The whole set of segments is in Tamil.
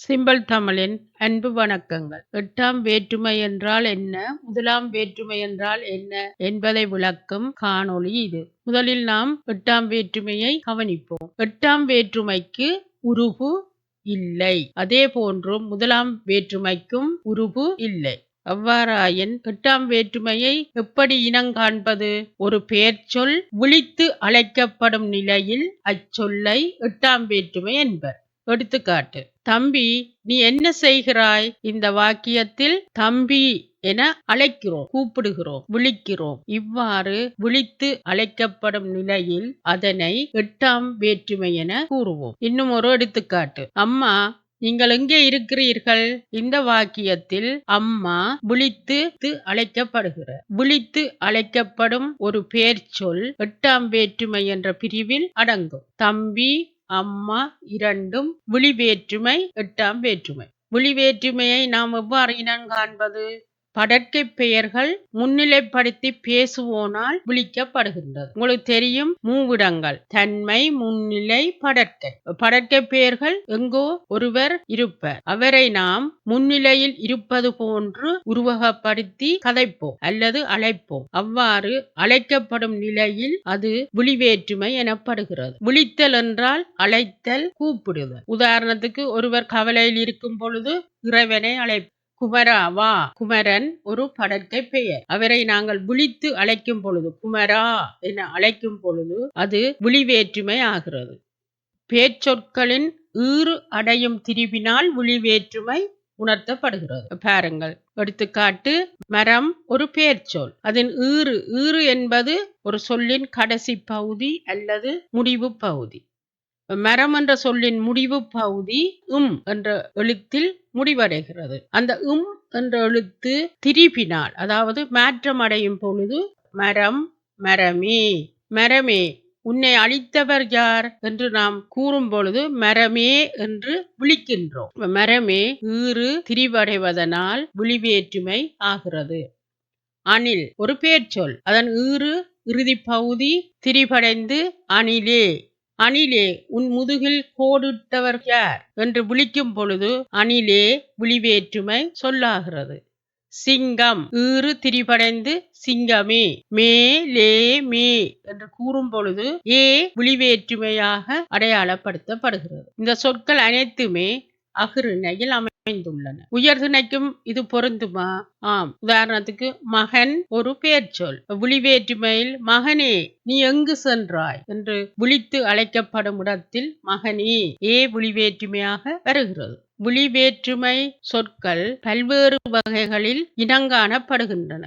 சிம்பல் தமிழின் அன்பு வணக்கங்கள். எட்டாம் வேற்றுமை என்றால் என்ன? முதலாம் வேற்றுமை என்றால் என்ன? என்பதை விளக்கும் காணொளி இது. முதலில் நாம் எட்டாம் வேற்றுமையை கவனிப்போம். எட்டாம் வேற்றுமைக்கு உருபு இல்லை. அதே போன்று முதலாம் வேற்றுமைக்கும் உருபு இல்லை. அவ்வாறாயின் எட்டாம் வேற்றுமையை எப்படி இனங்காண்பது ஒரு பெயர்ச்சொல் விழித்து அழைக்கப்படும் நிலையில் அச்சொல்லை எட்டாம் வேற்றுமை என்பர். எடுத்துக்காட்டு. தம்பி நீ என்ன செய்கிறாய்? இந்த வாக்கியத்தில் தம்பி என அழைக்கிறோம் கூப்பிடுகிறோம் விழிக்கிறோம். இவ்வாறு விழித்து அழைக்கப்படும் நிலையில் அதனை எட்டாம் வேற்றுமை என கூறுவோம். இன்னும் ஒரு எடுத்துக்காட்டு. அம்மா நீங்கள் எங்கே இருக்கிறீர்கள்? இந்த வாக்கியத்தில் அம்மா விழித்து அழைக்கப்படுகிற விழித்து அழைக்கப்படும் ஒரு பெயர் சொல் எட்டாம் வேற்றுமை என்ற பிரிவில் அடங்கும். தம்பி அம்மா இரண்டும் விழி வேற்றுமை எட்டாம் வேற்றுமை. விழி வேற்றுமையை நாம் எவ்வாறு இனம் காண்பது? படற்கை பெயர்கள் முன்னிலைப்படுத்தி பேசுவோனால் விழிக்கப்படுகின்றது. உங்களுக்கு தெரியும் மூவிடங்கள் தன்மை முன்னிலை படற்கை படற்கை பெயர்கள் எங்கோ ஒருவர் இருப்பர். அவரை நாம் முன்னிலையில் இருப்பது போன்று உருவகப்படுத்தி கதைப்போம் அல்லது அழைப்போம். அவ்வாறு அழைக்கப்படும் நிலையில் அது விழிவேற்றுமை எனப்படுகிறது. விழித்தல் என்றால் அழைத்தல் கூப்பிடுதல். உதாரணத்துக்கு ஒருவர் கவலையில் இருக்கும் பொழுது இறைவனை அழைப்பு குமரா வா. குமரன் ஒரு படற்கை பெயர். அவரை நாங்கள் விழித்து அழைக்கும் பொழுது குமரா என அழைக்கும் பொழுது அது விழிவேற்றுமை ஆகிறது. பேச்சொற்களின் ஈறு அடையும் திரிவினால் விழிவேற்றுமை உணர்த்தப்படுகிறது. பாருங்கள் எடுத்துக்காட்டு மரம் ஒரு பேர்ச்சொல். அதன் ஈறு ஈறு என்பது ஒரு சொல்லின் கடைசி பகுதி அல்லது முடிவு பகுதி. மரம் என்ற சொல்லின் முடிவு பகுதி உம் என்ற எழுத்தில் முடிவடைகிறது. அந்த உம் என்ற எழுத்து திரிபினால் அதாவது மாற்றம் அடையும் பொழுது மரம் மரமே மரமே உன்னை அழித்தவர் யார் என்று நாம் கூறும் பொழுது மரமே என்று விழிக்கின்றோம். மரமே ஈறு திரிவடைவதனால் விழிவேற்றுமை ஆகிறது. அணில் ஒரு பேர்ச்சொல் அதன் ஈறு இறுதி பகுதி திரிபடைந்து அணிலே. அணிலே உன் முதுகில் கோடிட்டவர் யார்? என்று விழிக்கும் பொழுது அணிலே விழிவேற்றுமை சொல்லாகிறது. சிங்கம் ஈறு திரிபடைந்து சிங்கமே மே லே மே என்று கூறும் பொழுது ஏ விழிவேற்றுமையாக அடையாளப்படுத்தப்படுகிறது. இந்த சொற்கள் அனைத்துமே அகிருணையில் அமை அமைந்துள்ளன. உயர்திணைக்கும் இது பொருந்துமா? ஆம். உதாரணத்துக்கு மகன் ஒரு பெயர் சொல். விழிவேற்றுமையில் மகனே நீ எங்கு சென்றாய்? என்று விழித்து அழைக்கப்படும் இடத்தில் மகனே ஏ விழிவேற்றுமையாக வருகிறது? விழிவேற்றுமை சொற்கள் பல்வேறு வகைகளில் இனங்காணப்படுகின்றன.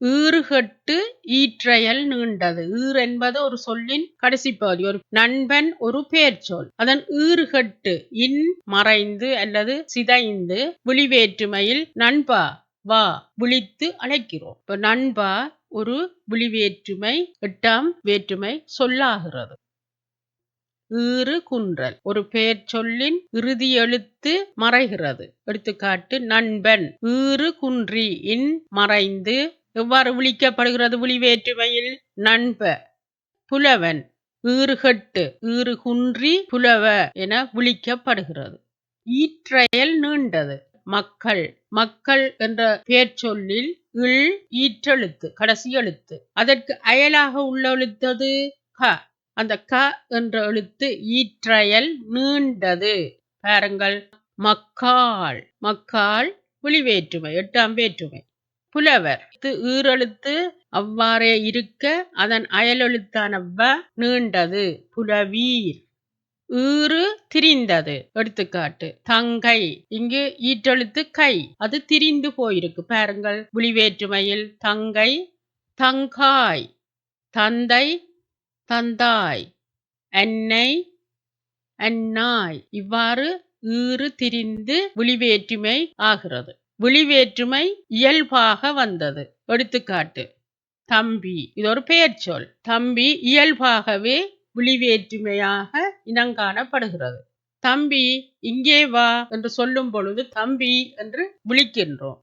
ஈறுகட்டு ஈற்றையல் நீண்டது. ஈர் என்பது ஒரு சொல்லின் கடைசி பகுதி ஒரு நண்பன் ஒரு பெயர் சொல் அதன் ஈறுகட்டு இன் மறைந்து அல்லது சிதைந்து விழிவேற்றுமையில் நண்பா வா விழித்து அழைக்கிறோம். இப்ப நண்பா ஒரு விழிவேற்றுமை எட்டாம் வேற்றுமை சொல்லாகிறது. ஈறு குன்றல் ஒரு பெயர் சொல்லின் இறுதி எழுத்து மறைகிறது. எடுத்துக்காட்டு நண்பன். ஈறு குன்றி இன் மறைந்து எவ்வாறு விழிக்கப்படுகிறது? விழி வேற்றுமையில் நண்ப புலவன் ஈறுகட்டு ஈறு குன்றி புலவ என விழிக்கப்படுகிறது. ஈற்றயல் நீண்டது. மக்கள் மக்கள் என்ற பெயர் சொல்லில் இல் ஈற்றெழுத்து கடைசி எழுத்து. அதற்கு அயலாக உள்ள எழுத்தது க. அந்த க என்ற எழுத்து ஈற்றயல் நீண்டது. பாருங்கள். மக்கால் மக்கால் புலிவேற்றுமை எட்டாம் வேற்றுமை. புலவர். ஈரெழுத்து அவ்வாறே இருக்க அதன் அயலெழுத்தான வ நீண்டது. புலவீர். ஈறு திரிந்தது. எடுத்துக்காட்டு தங்கை. இங்கு ஈற்றெழுத்து கை. அது திரிந்து போயிருக்கு. பாருங்கள் விழிவேற்றுமையில் தங்கை தங்காய் தந்தை தந்தாய் அன்னை அன்னாய். இவ்வாறு ஈறு திரிந்து விழிவேற்றுமை ஆகிறது. விழிவேற்றுமை இயல்பாக வந்தது. எடுத்துக்காட்டு தம்பி. இது ஒரு பெயர் சொல். தம்பி இயல்பாகவே விழிவேற்றுமையாக இனங்காணப்படுகிறது தம்பி இங்கே வா என்று சொல்லும் பொழுது தம்பி என்று விழிக்கின்றோம்.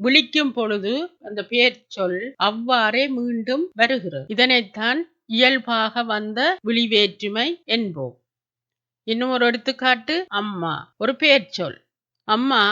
விழிக்கும் பொழுது அந்த பெயர் சொல் அவ்வாறே மீண்டும் வருகிறது. இதனைத்தான் இயல்பாக வந்த விழிவேற்றுமை என்போம். இன்னும் ஒரு எடுத்துக்காட்டு அம்மா. ஒரு பெயர் சொல். அம்மா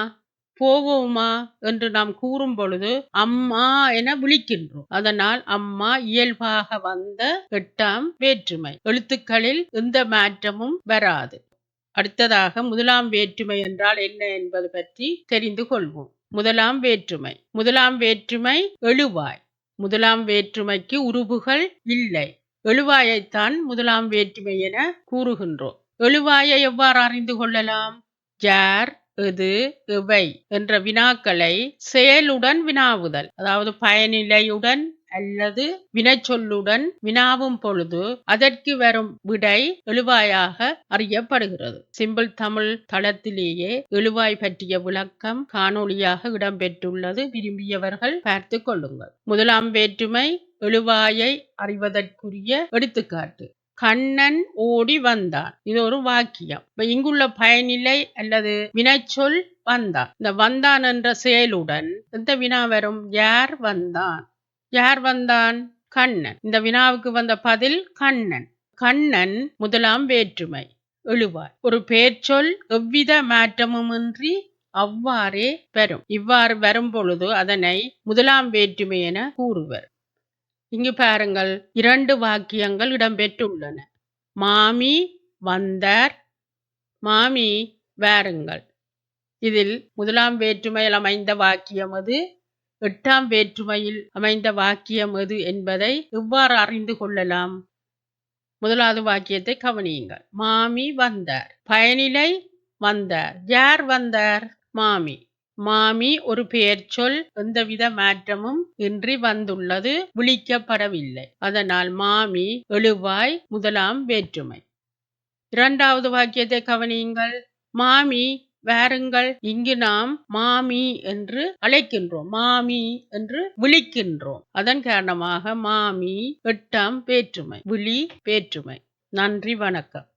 போவோமா என்று நாம் கூறும் பொழுது அம்மா என விழிக்கின்றோம். அதனால் அம்மா இயல்பாக வந்த எட்டாம் வேற்றுமை. எழுத்துக்களில் எந்த மாற்றமும் வராது. அடுத்ததாக முதலாம் வேற்றுமை என்றால் என்ன என்பது பற்றி தெரிந்து கொள்வோம். முதலாம் வேற்றுமை. முதலாம் வேற்றுமை எழுவாய். முதலாம் வேற்றுமைக்கு உருபுகள் இல்லை. எழுவாயைத்தான் முதலாம் வேற்றுமை என கூறுகின்றோம். எழுவாயை எவ்வாறு அறிந்து கொள்ளலாம்? ஜார் இது எவை என்ற வினாக்களை செயலுடன் வினாவுதல். அதாவது பயனிலையுடன் அல்லது வினைச்சொல்லுடன் வினாவும் பொழுது அதற்கு வரும் விடை எழுவாயாக அறியப்படுகிறது. சிம்பிள் தமிழ் தளத்திலேயே எழுவாய் பற்றிய விளக்கம் காணொளியாக இடம்பெற்றுள்ளது. விரும்பியவர்கள் பார்த்து கொள்ளுங்கள். முதலாம் வேற்றுமை எழுவாயை அறிவதற்குரிய எடுத்துக்காட்டு. கண்ணன் ஓடி வந்தான். இது ஒரு வாக்கியம். இப்ப இங்குள்ள பயனிலை அல்லது வினைச்சொல் வந்தான். இந்த வந்தான் என்ற செயலுடன் எந்த வினா வரும்? யார் வந்தான்? யார் வந்தான்? கண்ணன். இந்த வினாவுக்கு வந்த பதில் கண்ணன். கண்ணன் முதலாம் வேற்றுமை. எழுவார் ஒரு பேர்ச்சொல் எவ்வித மாற்றமுமின்றி அவ்வாறே வரும். இவ்வாறு வரும் பொழுது அதனை முதலாம் வேற்றுமை என கூறுவர். இங்கு பாருங்கள் இரண்டு வாக்கியங்கள் இடம்பெற்றுள்ளன. மாமி வந்தார். மாமி வாருங்கள். இதில் முதலாம் வேற்றுமையில் அமைந்த வாக்கியம் அது எட்டாம் வேற்றுமையில் அமைந்த வாக்கியம் எது என்பதை எவ்வாறு அறிந்து கொள்ளலாம்? முதலாவது வாக்கியத்தை கவனியுங்கள். மாமி வந்தார். பயனிலை வந்தார். யார் வந்தார்? மாமி. மாமி ஒரு பெயர் சொல் எந்தவித மாற்றமும் இன்றி வந்துள்ளது விழிக்கப்படவில்லை. அதனால் மாமி எழுவாய் முதலாம் வேற்றுமை. இரண்டாவது வாக்கியத்தை கவனியுங்கள். மாமி வாருங்கள். இங்கு நாம் மாமி என்று அழைக்கின்றோம். மாமி என்று விழிக்கின்றோம். அதன் காரணமாக மாமி எட்டாம் வேற்றுமை விழி வேற்றுமை. நன்றி வணக்கம்.